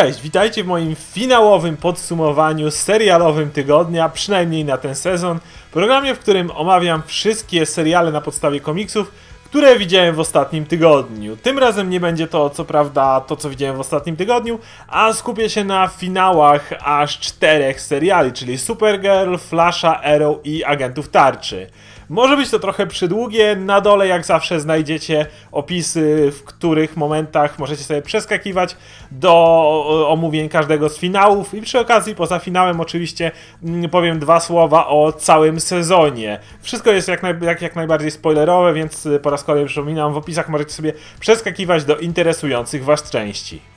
Cześć, witajcie w moim finałowym podsumowaniu serialowym tygodnia, przynajmniej na ten sezon. Programie, w którym omawiam wszystkie seriale na podstawie komiksów, które widziałem w ostatnim tygodniu. Tym razem nie będzie to, co prawda, to co widziałem w ostatnim tygodniu, a skupię się na finałach aż czterech seriali, czyli Supergirl, Flasha, Arrow i Agentów Tarczy. Może być to trochę przydługie, na dole jak zawsze znajdziecie opisy, w których momentach możecie sobie przeskakiwać do omówień każdego z finałów i przy okazji poza finałem oczywiście mm, powiem dwa słowa o całym sezonie. Wszystko jest jak, naj, jak, jak najbardziej spoilerowe, więc po raz kolejny przypominam, w opisach możecie sobie przeskakiwać do interesujących was części.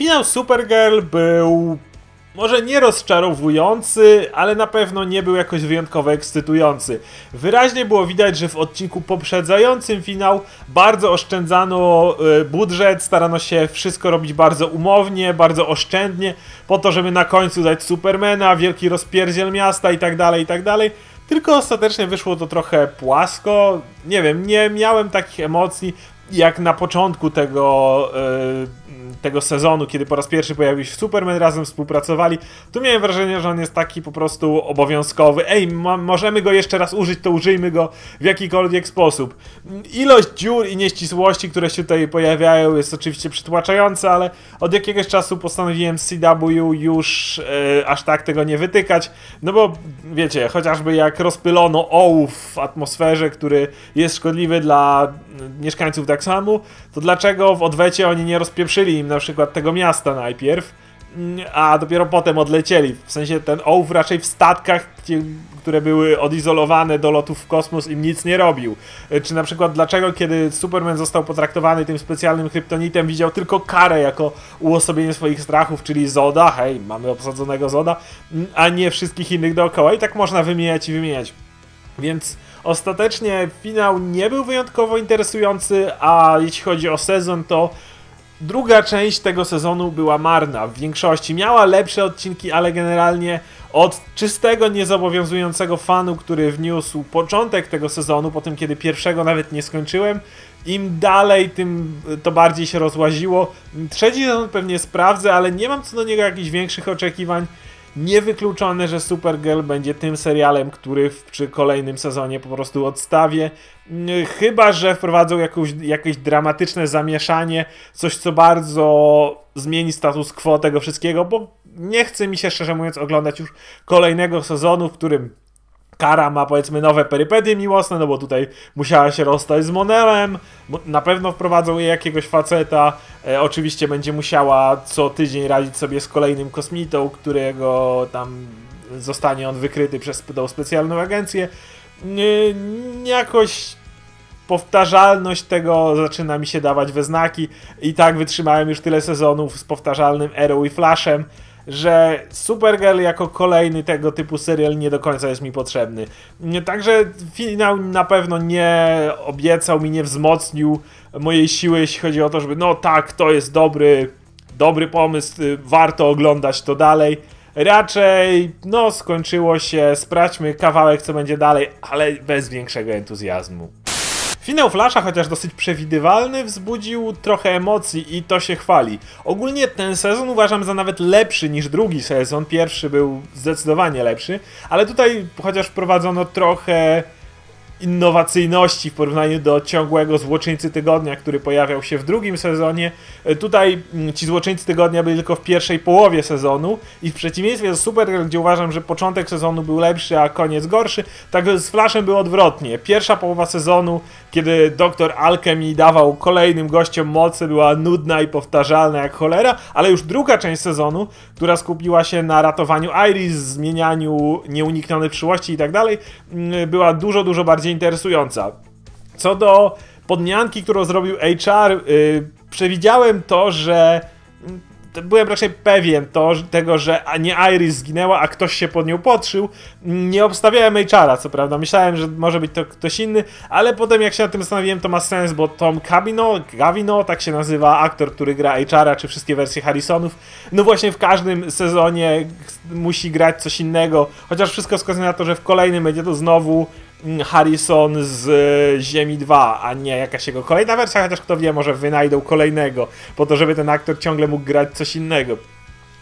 Finał Supergirl był może nie rozczarowujący, ale na pewno nie był jakoś wyjątkowo ekscytujący. Wyraźnie było widać, że w odcinku poprzedzającym finał bardzo oszczędzano e, budżet, starano się wszystko robić bardzo umownie, bardzo oszczędnie, po to, żeby na końcu dać Supermana, wielki rozpierdziel miasta i tak dalej, i tak. Tylko ostatecznie wyszło to trochę płasko. Nie wiem, nie miałem takich emocji jak na początku tego, yy, tego sezonu, kiedy po raz pierwszy pojawił się Superman, razem współpracowali, tu miałem wrażenie, że on jest taki po prostu obowiązkowy. Ej, możemy go jeszcze raz użyć, to użyjmy go w jakikolwiek sposób. Ilość dziur i nieścisłości, które się tutaj pojawiają, jest oczywiście przytłaczająca, ale od jakiegoś czasu postanowiłem CW już yy, aż tak tego nie wytykać, no bo wiecie, chociażby jak rozpylono ołów w atmosferze, który jest szkodliwy dla mieszkańców tak samo, to dlaczego w odwecie oni nie rozpieprzyli im na przykład tego miasta najpierw, mm, a dopiero potem odlecieli. W sensie ten ołów raczej w statkach, które były odizolowane do lotów w kosmos, im nic nie robił. E, czy na przykład dlaczego, kiedy Superman został potraktowany tym specjalnym kryptonitem, widział tylko karę jako uosobienie swoich strachów, czyli Zoda, hej, mamy obsadzonego Zoda, mm, a nie wszystkich innych dookoła. I tak można wymieniać i wymieniać. Więc ostatecznie finał nie był wyjątkowo interesujący, a jeśli chodzi o sezon, to druga część tego sezonu była marna w większości. Miała lepsze odcinki, ale generalnie od czystego, niezobowiązującego fanu, który wniósł początek tego sezonu, po tym kiedy pierwszego nawet nie skończyłem, im dalej, tym to bardziej się rozłaziło. Trzeci sezon pewnie sprawdzę, ale nie mam co do niego jakichś większych oczekiwań. Niewykluczone, że Supergirl będzie tym serialem, który w, przy kolejnym sezonie po prostu odstawię. Chyba, że wprowadzą jakąś, jakieś dramatyczne zamieszanie, coś co bardzo zmieni status quo tego wszystkiego, bo nie chce mi się szczerze mówiąc oglądać już kolejnego sezonu, w którym Kara ma powiedzmy nowe perypetie miłosne, no bo tutaj musiała się rozstać z Monelem, na pewno wprowadzą jej jakiegoś faceta, e, oczywiście będzie musiała co tydzień radzić sobie z kolejnym kosmitą, którego tam zostanie on wykryty przez tą specjalną agencję. Jakoś powtarzalność tego zaczyna mi się dawać we znaki. I tak wytrzymałem już tyle sezonów z powtarzalnym Arrow i Flashem, że Supergirl jako kolejny tego typu serial nie do końca jest mi potrzebny. Także finał na pewno nie obiecał mi, nie wzmocnił mojej siły, jeśli chodzi o to, żeby no tak, to jest dobry, dobry pomysł, y, warto oglądać to dalej. Raczej, no, skończyło się, sprawdźmy kawałek, co będzie dalej, ale bez większego entuzjazmu. Finał Flasha, chociaż dosyć przewidywalny, wzbudził trochę emocji i to się chwali. Ogólnie ten sezon uważam za nawet lepszy niż drugi sezon. Pierwszy był zdecydowanie lepszy, ale tutaj chociaż wprowadzono trochę innowacyjności w porównaniu do ciągłego złoczyńcy tygodnia, który pojawiał się w drugim sezonie. E, tutaj mm, ci złoczyńcy tygodnia byli tylko w pierwszej połowie sezonu i w przeciwieństwie do Supergirl, gdzie uważam, że początek sezonu był lepszy, a koniec gorszy, tak z Flashem było odwrotnie. Pierwsza połowa sezonu, kiedy doktor Alchemy dawał kolejnym gościom mocy, była nudna i powtarzalna jak cholera, ale już druga część sezonu, która skupiła się na ratowaniu Iris, zmienianiu nieuniknionych przyszłości i tak dalej, mm, była dużo, dużo bardziej interesująca. Co do podmianki, którą zrobił HR, yy, przewidziałem to, że byłem raczej pewien to, tego, że nie Iris zginęła, a ktoś się pod nią podszył. Nie obstawiałem HR-a, co prawda. Myślałem, że może być to ktoś inny, ale potem jak się nad tym zastanowiłem, to ma sens, bo Tom Cabino, Gavino, tak się nazywa aktor, który gra HR-a, czy wszystkie wersje Harrisonów, no właśnie w każdym sezonie musi grać coś innego, chociaż wszystko wskazuje na to, że w kolejnym będzie to znowu mm, Harrison z e, Ziemi 2, a nie jakaś jego kolejna wersja, chociaż kto wie, może wynajdą kolejnego, po to, żeby ten aktor ciągle mógł grać coś innego.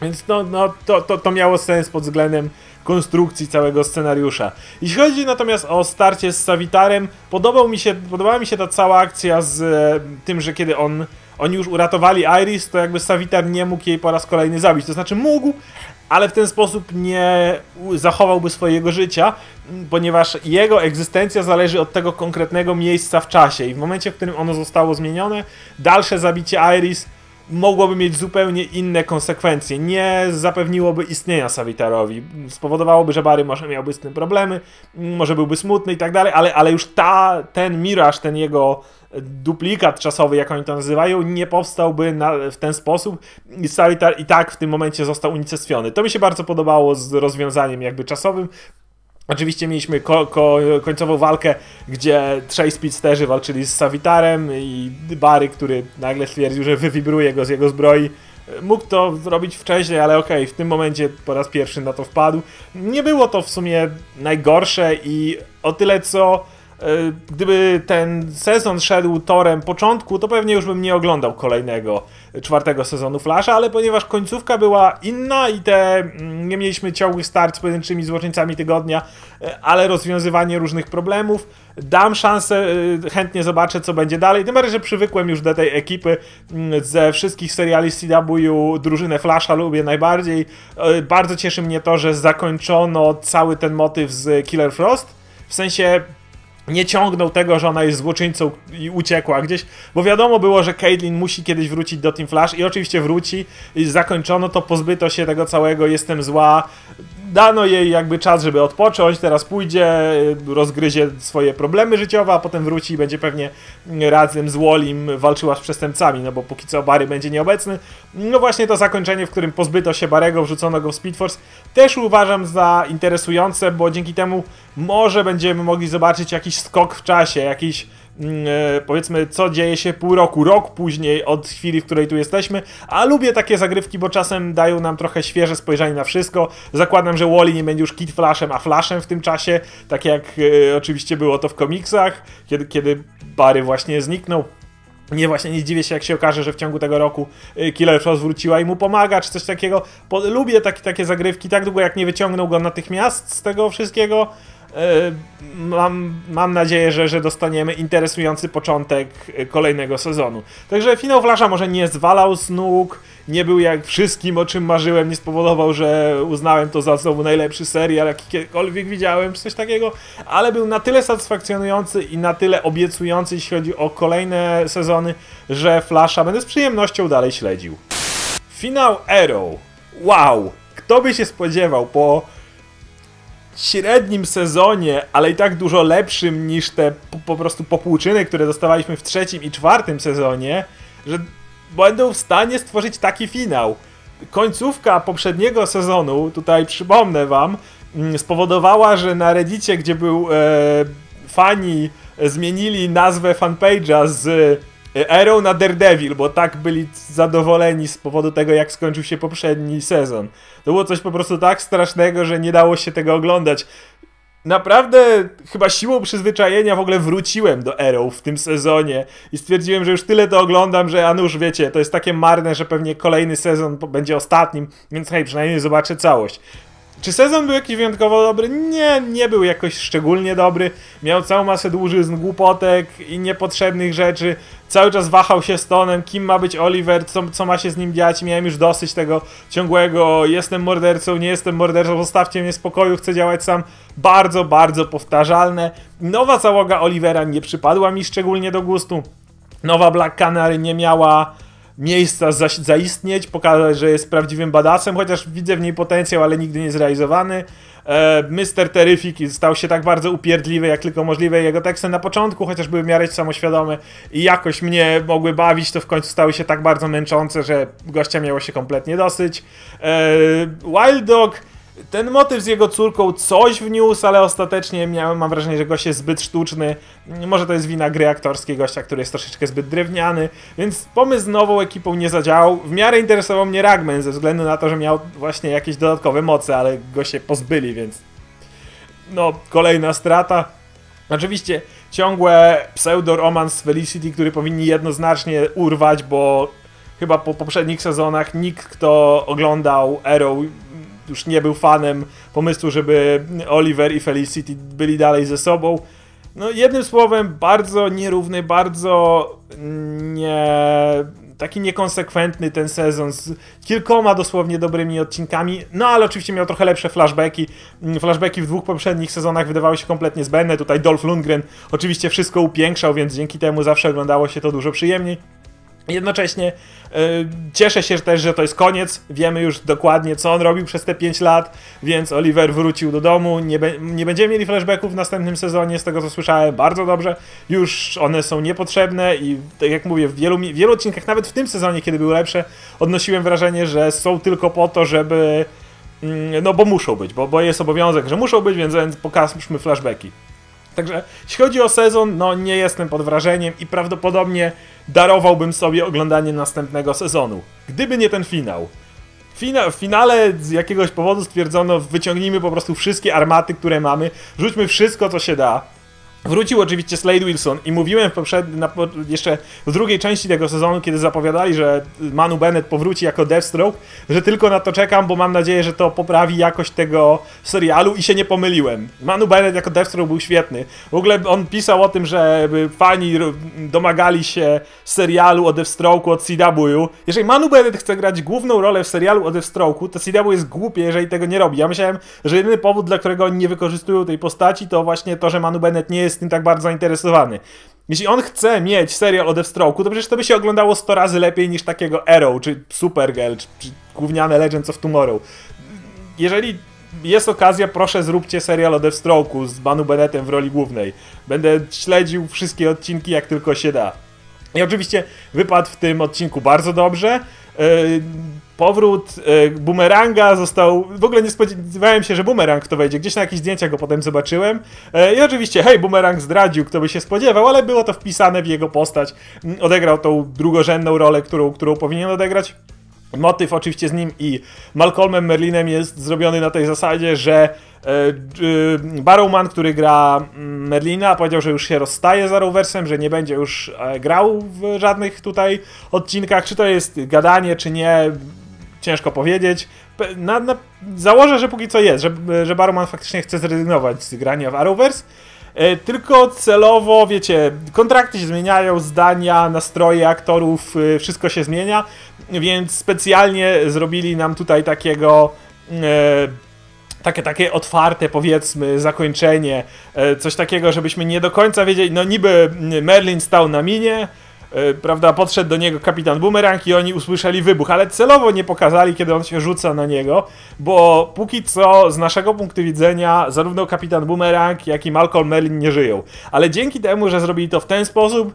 Więc no, no to, to, to miało sens pod względem konstrukcji całego scenariusza. Jeśli chodzi natomiast o starcie z Savitarem, podobał mi się, podobała mi się ta cała akcja z e, tym, że kiedy on, oni już uratowali Iris, to jakby Savitar nie mógł jej po raz kolejny zabić. To znaczy mógł, ale w ten sposób nie zachowałby swojego życia, ponieważ jego egzystencja zależy od tego konkretnego miejsca w czasie i w momencie, w którym ono zostało zmienione, dalsze zabicie Iris mogłoby mieć zupełnie inne konsekwencje. Nie zapewniłoby istnienia Savitarowi. Spowodowałoby, że Barry może miałby z tym problemy, może byłby smutny i tak dalej, ale, ale już ta, ten Miraż, ten jego duplikat czasowy, jak oni to nazywają, nie powstałby na, w ten sposób i Savitar i tak w tym momencie został unicestwiony. To mi się bardzo podobało z rozwiązaniem jakby czasowym. Oczywiście mieliśmy ko ko końcową walkę, gdzie trzej speedsterzy walczyli z Savitarem i Barry, który nagle stwierdził, że wywibruje go z jego zbroi. Mógł to zrobić wcześniej, ale okej, okay, w tym momencie po raz pierwszy na to wpadł. Nie było to w sumie najgorsze i o tyle co gdyby ten sezon szedł torem początku, to pewnie już bym nie oglądał kolejnego czwartego sezonu Flasha, ale ponieważ końcówka była inna i te mm, nie mieliśmy ciągłych start z pojedynczymi złoczyńcami tygodnia, e, ale rozwiązywanie różnych problemów, dam szansę, e, chętnie zobaczę co będzie dalej, tym bardziej, że przywykłem już do tej ekipy mm, ze wszystkich seriali CW, drużynę Flasha lubię najbardziej. E, bardzo cieszy mnie to, że zakończono cały ten motyw z Killer Frost, w sensie nie ciągnął tego, że ona jest złoczyńcą i uciekła gdzieś, bo wiadomo było, że Caitlyn musi kiedyś wrócić do Team Flash i oczywiście wróci i zakończono to, pozbyto się tego całego jestem zła, dano jej jakby czas, żeby odpocząć, teraz pójdzie, rozgryzie swoje problemy życiowe, a potem wróci i będzie pewnie razem z Wallim walczyła z przestępcami, no bo póki co Barry będzie nieobecny. No właśnie to zakończenie, w którym pozbyto się Barego, wrzucono go w Speed Force, też uważam za interesujące, bo dzięki temu może będziemy mogli zobaczyć jakiś skok w czasie, jakiś powiedzmy, co dzieje się pół roku, rok później od chwili, w której tu jesteśmy, a lubię takie zagrywki, bo czasem dają nam trochę świeże spojrzenie na wszystko. Zakładam, że Wally nie będzie już Kid Flashem, a Flashem w tym czasie, tak jak e, oczywiście było to w komiksach, kiedy, kiedy Barry właśnie zniknął. Nie, właśnie nie dziwię się, jak się okaże, że w ciągu tego roku e, Killer Frost wróciła i mu pomaga, czy coś takiego. Po, lubię takie, takie zagrywki, tak długo jak nie wyciągnął go natychmiast z tego wszystkiego, E, mam, mam nadzieję, że, że dostaniemy interesujący początek kolejnego sezonu. Także finał Flasha może nie zwalał z nóg, nie był jak wszystkim, o czym marzyłem, nie spowodował, że uznałem to za znowu najlepszy serial, jaki kiedykolwiek widziałem, czy coś takiego, ale był na tyle satysfakcjonujący i na tyle obiecujący, jeśli chodzi o kolejne sezony, że Flasha będę z przyjemnością dalej śledził. Finał Arrow. Wow! Kto by się spodziewał po średnim sezonie, ale i tak dużo lepszym niż te po, po prostu popłuczyny, które dostawaliśmy w trzecim i czwartym sezonie, że będą w stanie stworzyć taki finał. Końcówka poprzedniego sezonu, tutaj przypomnę wam, mm, spowodowała, że na Reddicie, gdzie był e, fani zmienili nazwę fanpage'a z Arrow na Daredevil, bo tak byli zadowoleni z powodu tego, jak skończył się poprzedni sezon. To było coś po prostu tak strasznego, że nie dało się tego oglądać. Naprawdę chyba siłą przyzwyczajenia w ogóle wróciłem do Arrow w tym sezonie i stwierdziłem, że już tyle to oglądam, że a nuż wiecie, to jest takie marne, że pewnie kolejny sezon będzie ostatnim, więc hej, przynajmniej zobaczę całość. Czy sezon był jakiś wyjątkowo dobry? Nie, nie był jakoś szczególnie dobry. Miał całą masę dłużyzn, głupotek i niepotrzebnych rzeczy. Cały czas wahał się z tonem, kim ma być Oliver, co, co ma się z nim dziać. Miałem już dosyć tego ciągłego jestem mordercą, nie jestem mordercą, zostawcie mnie spokoju, chcę działać sam. Bardzo, bardzo powtarzalne. Nowa załoga Olivera nie przypadła mi szczególnie do gustu. Nowa Black Canary nie miała miejsca za, zaistnieć, pokazać, że jest prawdziwym badasem, chociaż widzę w niej potencjał, ale nigdy nie zrealizowany. E, Mr. Terrific stał się tak bardzo upierdliwy, jak tylko możliwe. Jego teksty na początku, chociaż były w miarę samoświadome i jakoś mnie mogły bawić, to w końcu stały się tak bardzo męczące, że gościa miało się kompletnie dosyć. E, Wild Dog ten motyw z jego córką coś wniósł, ale ostatecznie miałem, mam wrażenie, że gość jest zbyt sztuczny. Może to jest wina gry aktorskiej gościa, który jest troszeczkę zbyt drewniany, więc pomysł z nową ekipą nie zadziałał. W miarę interesował mnie Ragman ze względu na to, że miał właśnie jakieś dodatkowe moce, ale go się pozbyli, więc no, kolejna strata. Oczywiście ciągłe pseudo-romans Felicity, który powinni jednoznacznie urwać, bo chyba po poprzednich sezonach nikt, kto oglądał Arrow już nie był fanem pomysłu, żeby Oliver i Felicity byli dalej ze sobą. No jednym słowem, bardzo nierówny, bardzo nie... Taki niekonsekwentny ten sezon z kilkoma dosłownie dobrymi odcinkami, no ale oczywiście miał trochę lepsze flashbacki. Flashbacki w dwóch poprzednich sezonach wydawały się kompletnie zbędne. Tutaj Dolph Lundgren oczywiście wszystko upiększał, więc dzięki temu zawsze oglądało się to dużo przyjemniej. Jednocześnie yy, cieszę się też, że to jest koniec. Wiemy już dokładnie, co on robił przez te 5 lat, więc Oliver wrócił do domu. Nie, be nie będziemy mieli flashbacków w następnym sezonie, z tego co słyszałem, bardzo dobrze. Już one są niepotrzebne i tak jak mówię, w wielu, wielu odcinkach, nawet w tym sezonie, kiedy były lepsze, odnosiłem wrażenie, że są tylko po to, żeby. Yy, no bo muszą być, bo, bo jest obowiązek, że muszą być, więc pokażmy flashbacki. Także jeśli chodzi o sezon, no nie jestem pod wrażeniem i prawdopodobnie darowałbym sobie oglądanie następnego sezonu. Gdyby nie ten finał. Fina w finale z jakiegoś powodu stwierdzono, wyciągnijmy po prostu wszystkie armaty, które mamy, rzućmy wszystko, co się da. Wrócił oczywiście Slade Wilson i mówiłem w poprzednim, jeszcze w drugiej części tego sezonu, kiedy zapowiadali, że Manu Bennett powróci jako Deathstroke, że tylko na to czekam, bo mam nadzieję, że to poprawi jakość tego serialu i się nie pomyliłem. Manu Bennett jako Deathstroke był świetny. W ogóle on pisał o tym, że fani domagali się serialu o Deathstroke'u od CW. Jeżeli Manu Bennett chce grać główną rolę w serialu o Deathstroke'u, to CW jest głupie, jeżeli tego nie robi. Ja myślałem, że jedyny powód, dla którego oni nie wykorzystują tej postaci, to właśnie to, że Manu Bennett nie jest tym tak bardzo zainteresowany. Jeśli on chce mieć serial o Deathstroke'u, to przecież to by się oglądało 100 razy lepiej niż takiego Arrow, czy Supergirl, czy, czy gówniane Legends of Tomorrow. Jeżeli jest okazja, proszę zróbcie serial o Deathstroke'u z Banu Bennettem w roli głównej. Będę śledził wszystkie odcinki jak tylko się da. I oczywiście wypadł w tym odcinku bardzo dobrze. Yy, powrót e, Boomeranga został... W ogóle nie spodziewałem się, że Boomerang to wejdzie. Gdzieś na jakichś zdjęciach go potem zobaczyłem. E, I oczywiście, hej, Boomerang zdradził, kto by się spodziewał, ale było to wpisane w jego postać. Mm, odegrał tą drugorzędną rolę, którą, którą powinien odegrać. Motyw oczywiście z nim i Malcolmem Merlinem jest zrobiony na tej zasadzie, że E, Barrowman, który gra mm, Merlina, powiedział, że już się rozstaje z Arrowversem, że nie będzie już e, grał w żadnych tutaj odcinkach. Czy to jest gadanie, czy nie, ciężko powiedzieć. Na, na, założę, że póki co jest, że, że Barrowman faktycznie chce zrezygnować z grania w Arrowverse. E, tylko celowo, wiecie, kontrakty się zmieniają, zdania, nastroje aktorów, wszystko się zmienia, więc specjalnie zrobili nam tutaj takiego takie, takie otwarte, powiedzmy, zakończenie, e, coś takiego, żebyśmy nie do końca wiedzieli, no niby Merlin stał na minie, e, prawda, podszedł do niego kapitan Boomerang i oni usłyszeli wybuch, ale celowo nie pokazali, kiedy on się rzuca na niego, bo póki co z naszego punktu widzenia zarówno kapitan Boomerang, jak i Malcolm Merlin nie żyją. Ale dzięki temu, że zrobili to w ten sposób,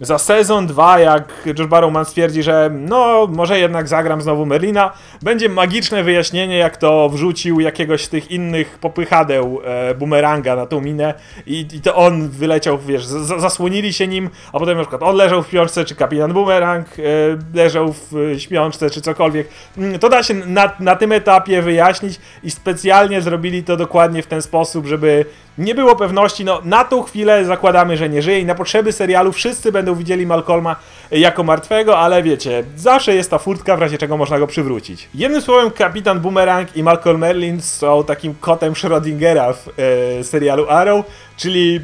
za sezon 2, jak Josh Barrowman stwierdzi, że no, może jednak zagram znowu Merlina, będzie magiczne wyjaśnienie, jak to wrzucił jakiegoś z tych innych popychadeł e, bumeranga na tą minę i, i to on wyleciał, wiesz, z, zasłonili się nim, a potem na przykład on leżał w śpiączce, czy kapitan bumerang e, leżał w śpiączce, czy cokolwiek. Mm, to da się na, na tym etapie wyjaśnić i specjalnie zrobili to dokładnie w ten sposób, żeby nie było pewności, no na tą chwilę zakładamy, że nie żyje i na potrzeby serialu wszyscy będą widzieli Malcolma jako martwego, ale wiecie, zawsze jest ta furtka, w razie czego można go przywrócić. Jednym słowem, Kapitan Boomerang i Malcolm Merlin są takim kotem Schrödingera w e, serialu Arrow, czyli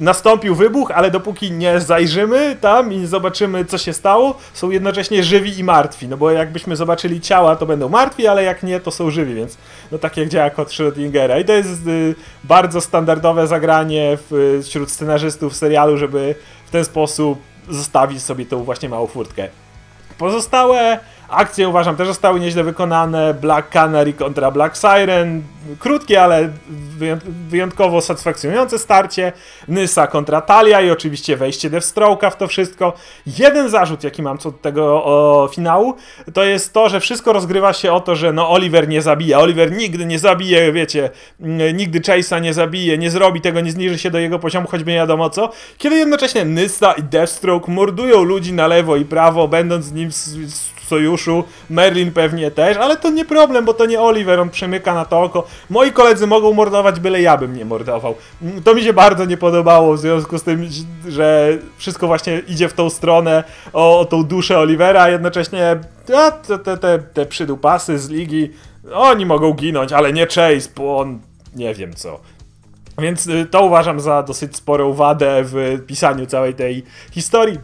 nastąpił wybuch, ale dopóki nie zajrzymy tam i zobaczymy, co się stało, są jednocześnie żywi i martwi. No bo jakbyśmy zobaczyli ciała, to będą martwi, ale jak nie, to są żywi, więc no tak jak działa kod Schrödingera. I to jest y, bardzo standardowe zagranie w, wśród scenarzystów serialu, żeby w ten sposób zostawić sobie tą właśnie małą furtkę. Pozostałe Akcje uważam też zostały nieźle wykonane. Black Canary kontra Black Siren. Krótkie, ale wyjątkowo satysfakcjonujące starcie. Nysa kontra Talia i oczywiście wejście Deathstroke'a w to wszystko. Jeden zarzut, jaki mam co do tego o, finału, to jest to, że wszystko rozgrywa się o to, że no Oliver nie zabija. Oliver nigdy nie zabije, wiecie, nigdy Chase'a nie zabije, nie zrobi tego, nie zniży się do jego poziomu, choćby nie wiadomo co. Kiedy jednocześnie Nysa i Deathstroke mordują ludzi na lewo i prawo, będąc z nim sojuszu, Merlin pewnie też, ale to nie problem, bo to nie Oliver, on przemyka na to oko. Moi koledzy mogą mordować, byle ja bym nie mordował. Mm, to mi się bardzo nie podobało w związku z tym, że wszystko właśnie idzie w tą stronę, o, o tą duszę Olivera, a jednocześnie a, te, te, te, te przydupasy z ligi, oni mogą ginąć, ale nie Chase, bo on nie wiem co. Więc y, to uważam za dosyć sporą wadę w pisaniu całej tej historii.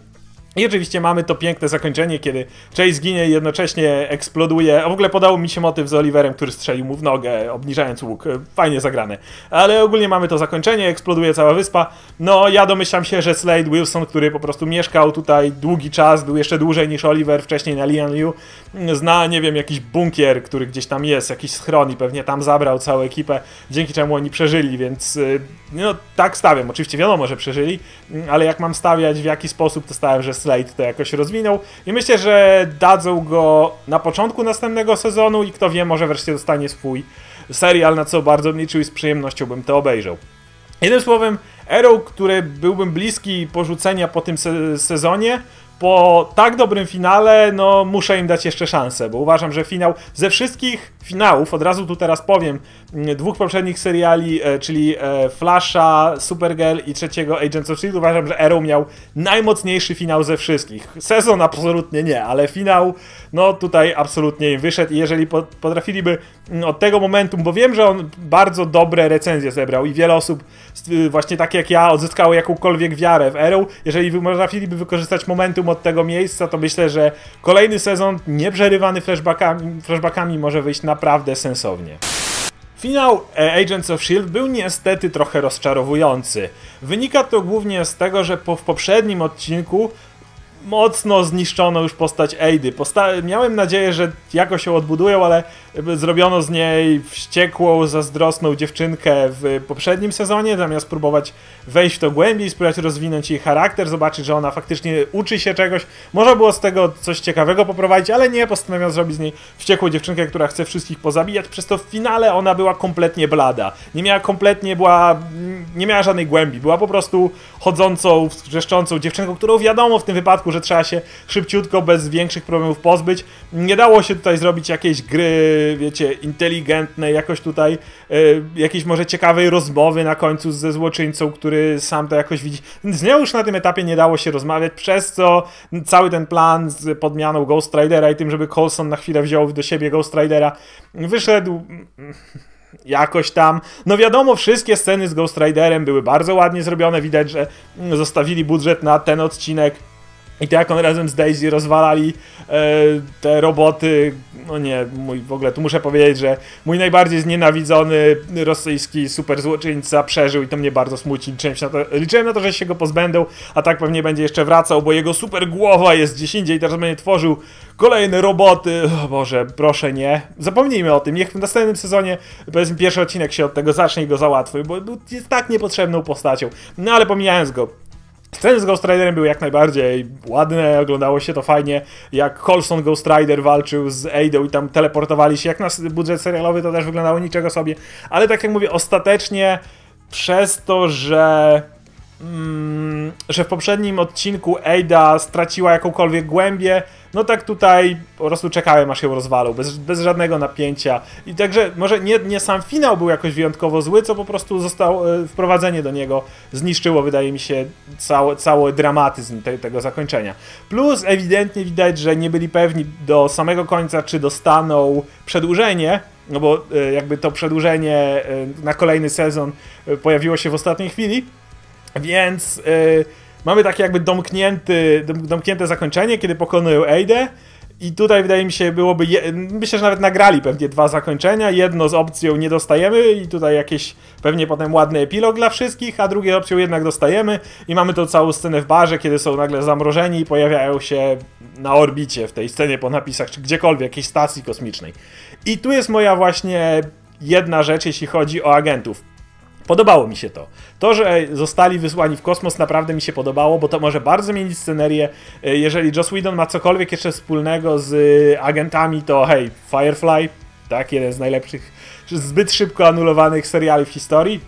I oczywiście mamy to piękne zakończenie, kiedy Chase ginie i jednocześnie eksploduje. A w ogóle podał mi się motyw z Oliverem, który strzelił mu w nogę, obniżając łuk. Fajnie zagrane. Ale ogólnie mamy to zakończenie, eksploduje cała wyspa. No, ja domyślam się, że Slade Wilson, który po prostu mieszkał tutaj długi czas, był jeszcze dłużej niż Oliver wcześniej na Lian Liu, zna, nie wiem, jakiś bunkier, który gdzieś tam jest, jakiś schron i pewnie tam zabrał całą ekipę, dzięki czemu oni przeżyli, więc y, no, tak stawiam. Oczywiście wiadomo, że przeżyli, ale jak mam stawiać, w jaki sposób, to stałem, że Slade to jakoś rozwinął i myślę, że dadzą go na początku następnego sezonu i kto wie, może wreszcie dostanie swój serial, na co bardzo liczył i z przyjemnością bym to obejrzał. Jednym słowem, Arrow, który byłbym bliski porzucenia po tym se sezonie, po tak dobrym finale, no muszę im dać jeszcze szansę, bo uważam, że finał ze wszystkich finałów, od razu tu teraz powiem, mm, dwóch poprzednich seriali, e, czyli e, Flasha, Supergirl i trzeciego Agents of S.H.I.E.L.D. uważam, że Arrow miał najmocniejszy finał ze wszystkich. Sezon absolutnie nie, ale finał, no tutaj absolutnie im wyszedł i jeżeli potrafiliby mm, od tego momentu, bo wiem, że on bardzo dobre recenzje zebrał i wiele osób y, właśnie tak jak ja odzyskało jakąkolwiek wiarę w Arrow, jeżeli potrafiliby wykorzystać momentum od tego miejsca, to myślę, że kolejny sezon nieprzerywany flashbackami, flashbackami może wyjść na naprawdę sensownie. Finał e, Agents of S.H.I.E.L.D. był niestety trochę rozczarowujący. Wynika to głównie z tego, że po, w poprzednim odcinku mocno zniszczono już postać Aidy. Posta miałem nadzieję, że jakoś ją odbudują, ale zrobiono z niej wściekłą, zazdrosną dziewczynkę w poprzednim sezonie, zamiast próbować wejść w to głębiej, spróbować rozwinąć jej charakter, zobaczyć, że ona faktycznie uczy się czegoś. Można było z tego coś ciekawego poprowadzić, ale nie, postanowiłem zrobić z niej wściekłą dziewczynkę, która chce wszystkich pozabijać, przez to w finale ona była kompletnie blada. Nie miała kompletnie, była, nie miała żadnej głębi, była po prostu chodzącą, wrzeszczącą dziewczynką, którą wiadomo w tym wypadku, że trzeba się szybciutko, bez większych problemów pozbyć. Nie dało się tutaj zrobić jakiejś gry, wiecie, inteligentnej, jakoś tutaj y, jakiejś może ciekawej rozmowy na końcu ze złoczyńcą, który sam to jakoś widzi. Z nią już na tym etapie nie dało się rozmawiać, przez co cały ten plan z podmianą Ghost Ridera i tym, żeby Colson na chwilę wziął do siebie Ghost Ridera, wyszedł jakoś tam. No wiadomo, wszystkie sceny z Ghost Riderem były bardzo ładnie zrobione. Widać, że zostawili budżet na ten odcinek. I to jak on razem z Daisy rozwalali e, te roboty, no nie, mój, w ogóle tu muszę powiedzieć, że mój najbardziej znienawidzony rosyjski super złoczyńca przeżył i to mnie bardzo smuci. Liczyłem na to, liczyłem na to że się go pozbędą, a tak pewnie będzie jeszcze wracał, bo jego super głowa jest gdzieś indziej i teraz będzie tworzył kolejne roboty. O Boże, proszę nie. Zapomnijmy o tym, niech w następnym sezonie, powiedzmy pierwszy odcinek się od tego zacznie i go załatwi, bo jest tak niepotrzebną postacią. No ale pomijając go, Sceny z Ghost Riderem były jak najbardziej ładne, oglądało się to fajnie. Jak Colson Ghost Rider walczył z Aidą i tam teleportowali się, jak na budżet serialowy to też wyglądało niczego sobie. Ale tak jak mówię, ostatecznie przez to, że że w poprzednim odcinku Ada straciła jakąkolwiek głębię, no tak tutaj po prostu czekałem aż ją rozwalą, bez, bez żadnego napięcia. I także może nie, nie sam finał był jakoś wyjątkowo zły, co po prostu zostało, e, wprowadzenie do niego zniszczyło, wydaje mi się, cały, cały dramatyzm te, tego zakończenia. Plus ewidentnie widać, że nie byli pewni do samego końca, czy dostaną przedłużenie, no bo e, jakby to przedłużenie e, na kolejny sezon pojawiło się w ostatniej chwili, więc yy, mamy takie jakby domknięty, domknięte zakończenie, kiedy pokonują Eidę. I tutaj wydaje mi się byłoby, je, myślę, że nawet nagrali pewnie dwa zakończenia. Jedno z opcją nie dostajemy i tutaj jakieś pewnie potem ładny epilog dla wszystkich, a drugie opcją jednak dostajemy i mamy tą całą scenę w barze, kiedy są nagle zamrożeni i pojawiają się na orbicie w tej scenie po napisach, czy gdziekolwiek, jakiejś stacji kosmicznej. I tu jest moja właśnie jedna rzecz, jeśli chodzi o agentów. Podobało mi się to. To, że zostali wysłani w kosmos naprawdę mi się podobało, bo to może bardzo zmienić scenerię. E, jeżeli Joss Whedon ma cokolwiek jeszcze wspólnego z e, agentami, to hej, Firefly, tak, jeden z najlepszych, zbyt szybko anulowanych seriali w historii.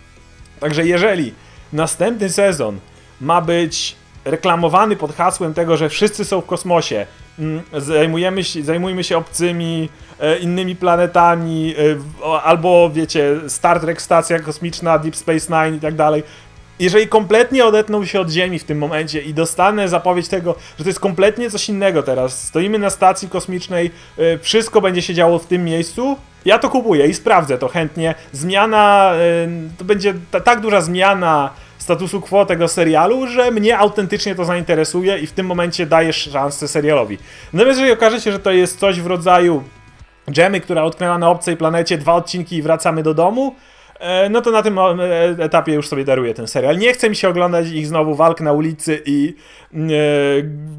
Także jeżeli następny sezon ma być reklamowany pod hasłem tego, że wszyscy są w kosmosie zajmujemy się, zajmujmy się obcymi, e, innymi planetami, e, albo wiecie, Star Trek, stacja kosmiczna, Deep Space Nine i tak dalej. Jeżeli kompletnie odetnął się od Ziemi w tym momencie i dostanę zapowiedź tego, że to jest kompletnie coś innego teraz, stoimy na stacji kosmicznej, e, wszystko będzie się działo w tym miejscu, ja to kupuję i sprawdzę to chętnie. Zmiana, to będzie tak duża zmiana statusu quo tego serialu, że mnie autentycznie to zainteresuje i w tym momencie dajesz szansę serialowi. Natomiast jeżeli okaże się, że to jest coś w rodzaju Dżemy, która utknęła na obcej planecie, dwa odcinki i wracamy do domu, no to na tym e, etapie już sobie daruję ten serial. Nie chcę mi się oglądać ich znowu walk na ulicy i e,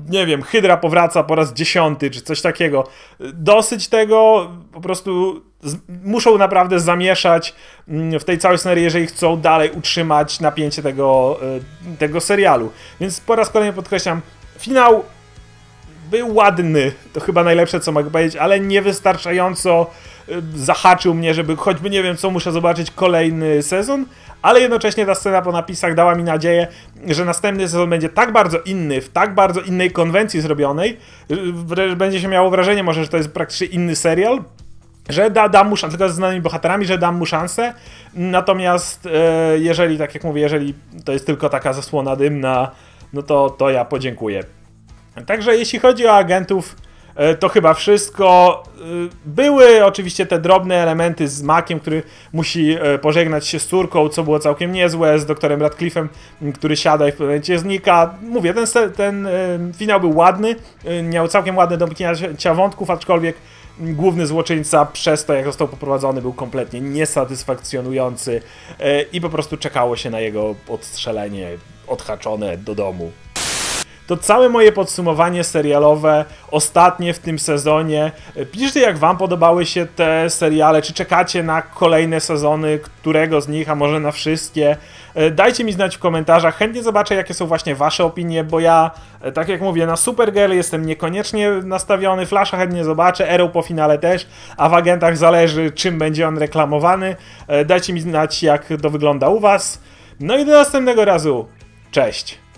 nie wiem, Hydra powraca po raz dziesiąty czy coś takiego. Dosyć tego, po prostu muszą naprawdę zamieszać mm, w tej całej scenerii, jeżeli chcą dalej utrzymać napięcie tego, e, tego serialu. Więc po raz kolejny podkreślam, finał był ładny, to chyba najlepsze co mogę powiedzieć, ale niewystarczająco e, zahaczył mnie, żeby choćby nie wiem co muszę zobaczyć kolejny sezon, ale jednocześnie ta scena po napisach dała mi nadzieję, że następny sezon będzie tak bardzo inny, w tak bardzo innej konwencji zrobionej, że będzie się miało wrażenie może, że to jest praktycznie inny serial, że da, dam mu szansę, tylko z znanymi bohaterami, że dam mu szansę. Natomiast e, jeżeli, tak jak mówię, jeżeli to jest tylko taka zasłona dymna, no to, to ja podziękuję. Także jeśli chodzi o agentów, to chyba wszystko. E, były oczywiście te drobne elementy z Makiem, który musi e, pożegnać się z córką, co było całkiem niezłe, z doktorem Radcliffe'em, który siada i w pewnym momencie znika. Mówię, ten, ten finał był ładny, miał całkiem ładne domknięcia wątków, aczkolwiek główny złoczyńca przez to, jak został poprowadzony, był kompletnie niesatysfakcjonujący e, i po prostu czekało się na jego odstrzelenie odhaczone do domu. To całe moje podsumowanie serialowe, ostatnie w tym sezonie. Piszcie, jak Wam podobały się te seriale, czy czekacie na kolejne sezony, którego z nich, a może na wszystkie. E, dajcie mi znać w komentarzach, chętnie zobaczę, jakie są właśnie Wasze opinie, bo ja, e, tak jak mówię, na Supergirl jestem niekoniecznie nastawiony, Flasha chętnie zobaczę, Arrow po finale też, a w agentach zależy, czym będzie on reklamowany. E, dajcie mi znać, jak to wygląda u Was. No i do następnego razu. Cześć!